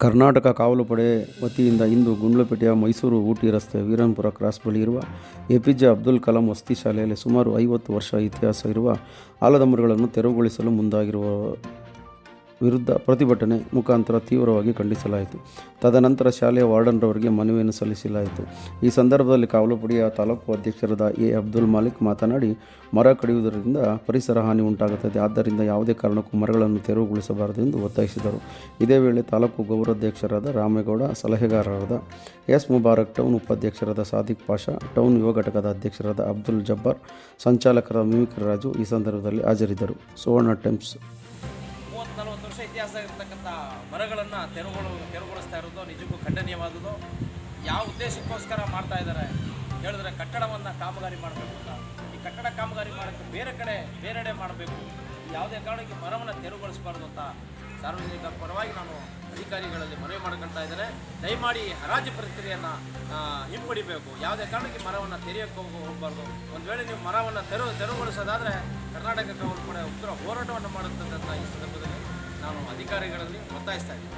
ಕರ್ನಾಟಕ ಕಾವಲು ಪಡೆ ವತಿಯಿಂದ ಇಂದು ಗುಂಡ್ಲುಪೇಟೆಯ ಮೈಸೂರು ಊಟಿ ರಸ್ತೆ ವೀರನ್ಪುರ ಕ್ರಾಸ್ ಬಳಿ ಇರುವ A P J Abdul Kalam ವಸತಿ ಶಾಲೆಯಲ್ಲಿ ಸುಮಾರು ಐವತ್ತು ವರ್ಷ ಇತಿಹಾಸ ಇರುವ ಆಲದ ತೆರವುಗೊಳಿಸಲು ಮುಂದಾಗಿರುವ ವಿರುದ್ಧ ಪ್ರತಿಭಟನೆ ಮುಖಾಂತರ ತೀವ್ರವಾಗಿ ಖಂಡಿಸಲಾಯಿತು. ತದನಂತರ ಶಾಲೆಯ ವಾರ್ಡನ್ರವರಿಗೆ ಮನವಿಯನ್ನು ಸಲ್ಲಿಸಲಾಯಿತು. ಈ ಸಂದರ್ಭದಲ್ಲಿ ಕಾವಲು ಪಡೆಯ ತಾಲೂಕು ಅಧ್ಯಕ್ಷರಾದ ಎ. ಅಬ್ದುಲ್ ಮಾಲಿಕ್ ಮಾತನಾಡಿ, ಮರ ಕಡಿಯುವುದರಿಂದ ಪರಿಸರ ಹಾನಿ ಉಂಟಾಗುತ್ತದೆ. ಆದ್ದರಿಂದ ಯಾವುದೇ ಕಾರಣಕ್ಕೂ ಮರಗಳನ್ನು ತೆರವುಗೊಳಿಸಬಾರದು ಎಂದು ಒತ್ತಾಯಿಸಿದರು. ಇದೇ ವೇಳೆ ತಾಲೂಕು ಗೌರವಾಧ್ಯಕ್ಷರಾದ ರಾಮೇಗೌಡ, ಸಲಹೆಗಾರರಾದ ಎಸ್. ಮುಬಾರಕ್, ಟೌನ್ ಉಪಾಧ್ಯಕ್ಷರಾದ ಸಾದಿಕ್ ಪಾಷಾ, ಟೌನ್ ಯುವ ಘಟಕದ ಅಧ್ಯಕ್ಷರಾದ ಅಬ್ದುಲ್ ಜಬ್ಬಾರ್ ಸಂಚಾಲಕರ ರಾಜು ಈ ಸಂದರ್ಭದಲ್ಲಿ ಹಾಜರಿದ್ದರು. ಸುವರ್ಣ ಟೈಮ್ಸ್ ಇತಿಹಾಸ ಇರತಕ್ಕಂಥ ಮರಗಳನ್ನು ತೆರವುಗಳು, ತೆರವುಗೊಳಿಸ್ತಾ ಇರೋದು ನಿಜಕ್ಕೂ ಖಂಡನೀಯವಾದುದು ಯಾವ ಉದ್ದೇಶಕ್ಕೋಸ್ಕರ ಮಾಡ್ತಾ ಇದ್ದಾರೆ ಹೇಳಿದ್ರೆ ಕಟ್ಟಡವನ್ನು ಕಾಮಗಾರಿ ಮಾಡಬೇಕು ಅಂತ. ಈ ಕಟ್ಟಡ ಕಾಮಗಾರಿ ಮಾಡೋಕ್ಕೆ ಬೇರೆ ಕಡೆ, ಬೇರೆಡೆ ಮಾಡಬೇಕು. ಯಾವುದೇ ಕಾರಣಕ್ಕೆ ಮರವನ್ನು ತೆರವುಗೊಳಿಸಬಾರ್ದು ಅಂತ ಸಾರ್ವಜನಿಕರ ಪರವಾಗಿ ನಾನು ಅಧಿಕಾರಿಗಳಲ್ಲಿ ಮನವಿ ಮಾಡ್ಕೊಳ್ತಾ ಇದ್ದೇನೆ. ದಯಮಾಡಿ ಹರಾಜು ಪ್ರಕ್ರಿಯೆಯನ್ನು ಹಿಂಪಡಿಬೇಕು. ಯಾವುದೇ ಕಾರಣಕ್ಕೆ ಮರವನ್ನು ತೆರೆಯೋಕ್ಕೆ ಹೋಗೋ, ಹೋಗಬಾರ್ದು. ಒಂದು ವೇಳೆ ನೀವು ಮರವನ್ನು ತೆರವು ತೆರವುಗೊಳಿಸೋದಾದರೆ ಕರ್ನಾಟಕ ಕಾವಲು ಕೂಡ ಉಗ್ರ ಹೋರಾಟವನ್ನು ಮಾಡುತ್ತಂತ ಈ ಸಂದರ್ಭದಲ್ಲಿ ನಾನು ಅಧಿಕಾರಿಗಳಲ್ಲಿ ಒತ್ತಾಯಿಸ್ತಾ ಇದ್ದೀನಿ.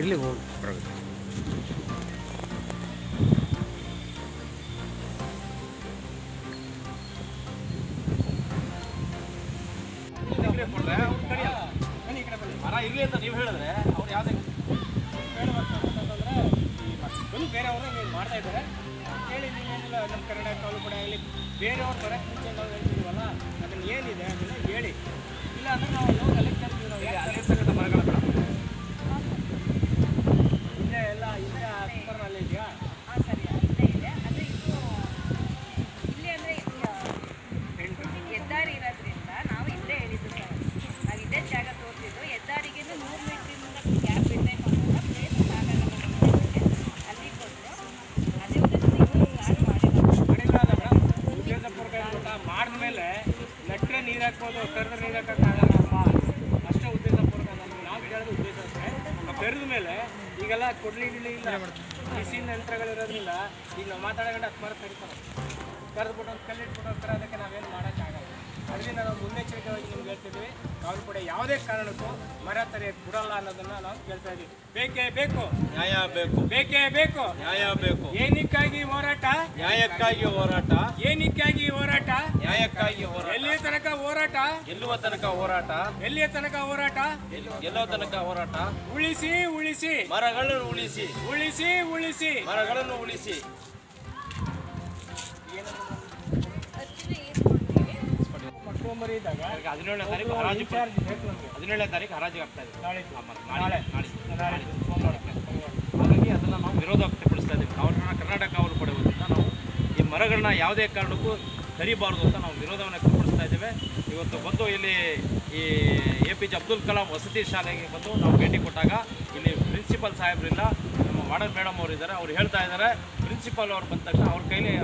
ಇರಲಿ ಹೋಗಿ ಕೊಡ್ರೆ ಬೇರೆಯವ್ರು ಬರೋಕ್ಕೆ ಮುಂಚೆ ನಾವು ಹೇಳ್ತಿದ್ದೀವಲ್ಲ ಅದನ್ನು ಏನಿದೆ ಅದನ್ನು ಹೇಳಿ. ಇಲ್ಲ ಅಂದ್ರೆ ನಾವು ನಾವು ಈಗೆಲ್ಲ ಕೊಡ್ಲಿ ಇಡ್ಲಿ ಇಲ್ಲ. ಬಿಸಿ ಯಂತ್ರಗಳಿರೋದ್ರಿಂದ ಈಗ ನಾವು ಮಾತಾಡೋಗಂಟ ಹತ್ತು ಮರ ಕರಿತಾರೆ ಕರೆದ್ಬಿಟ್ಟು ಒಂದು ಕಲ್ಲಿಟ್ಬಿಟ್ಟು ಹೋಗ್ತಾರೆ ಅದಕ್ಕೆ ನಾವೇನು ಮಾಡೋಕ್ಕಾಗಲ್ಲ ಅದರಿಂದ ನಾವು ಮುನ್ನೆಚ್ಚರಿಕೆಯಾಗಿ ನಿಮ್ಗೆ ಹೇಳ್ತಿದ್ದೀವಿ. ಕಾವಲು ಕೂಡ ಯಾವುದೇ ಕಾರಣಕ್ಕೂ ಮರ ತರೆಯಕ್ಕೆ ಬಿಡಲ್ಲ ಅನ್ನೋದನ್ನ ನಾವು ಕೇಳ್ತಾ ಇದ್ದೀವಿ ಬೇಕೇ ಬೇಕು? ನ್ಯಾಯ ಬೇಕು. ಬೇಕೇ ಬೇಕು? ನ್ಯಾಯ ಬೇಕು. ಏನಕ್ಕಾಗಿ ಹೋರಾಟ? ನ್ಯಾಯಕ್ಕಾಗಿ ಹೋರಾಟ. ಏನಕ್ಕಾಗಿ ಹೋರಾಟ? ನ್ಯಾಯಕ್ಕಾಗಿ ಹೋರಾಟ. ಎಲ್ಲಿಯ ತನಕ ಹೋರಾಟ? ಎಲ್ಲುವ ತನಕ ಹೋರಾಟ. ಎಲ್ಲಿಯ ತನಕ ಹೋರಾಟ? ಗೆಲ್ಲುವ ತನಕ ಹೋರಾಟ. ಉಳಿಸಿ ಉಳಿಸಿ. ಮರಗಳನ್ನು ಉಳಿಸಿ. ಉಳಿಸಿ ಉಳಿಸಿ. ಮರಗಳನ್ನು ಉಳಿಸಿ. ಇದ್ದಾಗ ಹದಿನೇಳನೇ ತಾರೀಕು ಹರಾಜು ಚಾರ್ಜ್ ಬೇಕು ನಮಗೆ. ಹದಿನೇಳನೇ ತಾರೀಕು ಹರಾಜಿಗೆ ಆಗ್ತಾ ಇದೆ. ನಾಳೆ. ಹಾಗಾಗಿ ಅದನ್ನು ನಾವು ವಿರೋಧ ವ್ಯಕ್ತಪಡಿಸ್ತಾ ಇದ್ದೀವಿ. ಅವ್ರನ್ನ ಕರ್ನಾಟಕ ಕಾವಲು ಪಡೆ ನಾವು ಈ ಮರಗಳನ್ನ ಯಾವುದೇ ಕಾರಣಕ್ಕೂ ಕರಿಬಾರ್ದು ಅಂತ ನಾವು ವಿರೋಧವನ್ನು ವ್ಯಕ್ತಪಡಿಸ್ತಾ ಇದ್ದೇವೆ. ಇವತ್ತು ಬಂದು ಇಲ್ಲಿ ಈ A P J Abdul Kalam ವಸತಿ ಶಾಲೆಗೆ ಬಂದು ನಾವು ಭೇಟಿ ಕೊಟ್ಟಾಗ ಇಲ್ಲಿ ಪ್ರಿನ್ಸಿಪಲ್ ಸಾಹೇಬ್ರಿಲ್ಲ ನಮ್ಮ ವಾರ್ಡನ್ ಮೇಡಮ್ ಅವರು ಇದ್ದಾರೆ ಅವ್ರು ಹೇಳ್ತಾ ಇದ್ದಾರೆ, ಪ್ರಿನ್ಸಿಪಾಲ್ ಅವ್ರು ಬಂದ ತಕ್ಷಣ ಅವ್ರ ಕೈಲಿ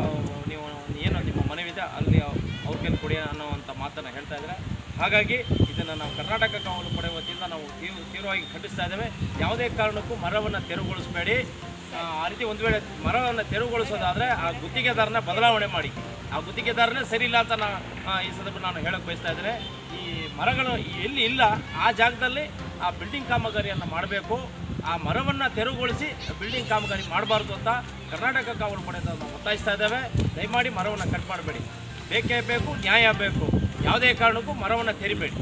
ನೀವು ಏನು ನಿಮ್ಮ ಮನವಿದೆ, ಅಲ್ಲಿ ಅವ್ರ ಕೈಲಿ ಕೊಡಿ ಅನ್ನೋವಂಥ ಮಾತನ್ನು ಹೇಳ್ತಾ ಇದ್ದಾರೆ. ಹಾಗಾಗಿ ಇದನ್ನು ನಾವು ಕರ್ನಾಟಕ ಕಾವಲು ಪಡೆ ವತಿಯಿಂದ ನಾವು ತೀವ್ರ, ತೀವ್ರವಾಗಿ ಖಂಡಿಸ್ತಾ ಇದ್ದೇವೆ. ಯಾವುದೇ ಕಾರಣಕ್ಕೂ ಮರವನ್ನು ತೆರವುಗೊಳಿಸಬೇಡಿ. ಆ, ರೀತಿ ಒಂದು ವೇಳೆ ಮರವನ್ನು ತೆರವುಗೊಳಿಸೋದಾದರೆ ಆ ಗುತ್ತಿಗೆದಾರನ ಬದಲಾವಣೆ ಮಾಡಿ. ಆ ಗುತ್ತಿಗೆದಾರನೇ ಸರಿ ಇಲ್ಲ ಅಂತ ನಾ ಈ ಸಂದರ್ಭ ನಾನು ಹೇಳಕ್ಕೆ ಬಯಸ್ತಾ ಇದ್ದೇನೆ. ಈ ಮರಗಳು ಎಲ್ಲಿ ಇಲ್ಲ ಆ ಜಾಗದಲ್ಲಿ ಆ ಬಿಲ್ಡಿಂಗ್ ಕಾಮಗಾರಿಯನ್ನು ಮಾಡಬೇಕು. ಆ ಮರವನ್ನು ತೆರವುಗೊಳಿಸಿ ಬಿಲ್ಡಿಂಗ್ ಕಾಮಗಾರಿ ಮಾಡಬಾರ್ದು ಅಂತ ಕರ್ನಾಟಕ ಕಾವಲು ಪಡೆಯಿಂದ ನಾವು ಒತ್ತಾಯಿಸ್ತಾ ಇದ್ದೇವೆ. ದಯಮಾಡಿ ಮರವನ್ನು ಕಟ್ ಮಾಡಬೇಡಿ. ಬೇಕೇ ಬೇಕು ನ್ಯಾಯ ಬೇಕು. ಯಾವುದೇ ಕಾರಣಕ್ಕೂ ಮರವನ್ನು ತೆರಿಬೇಡಿ.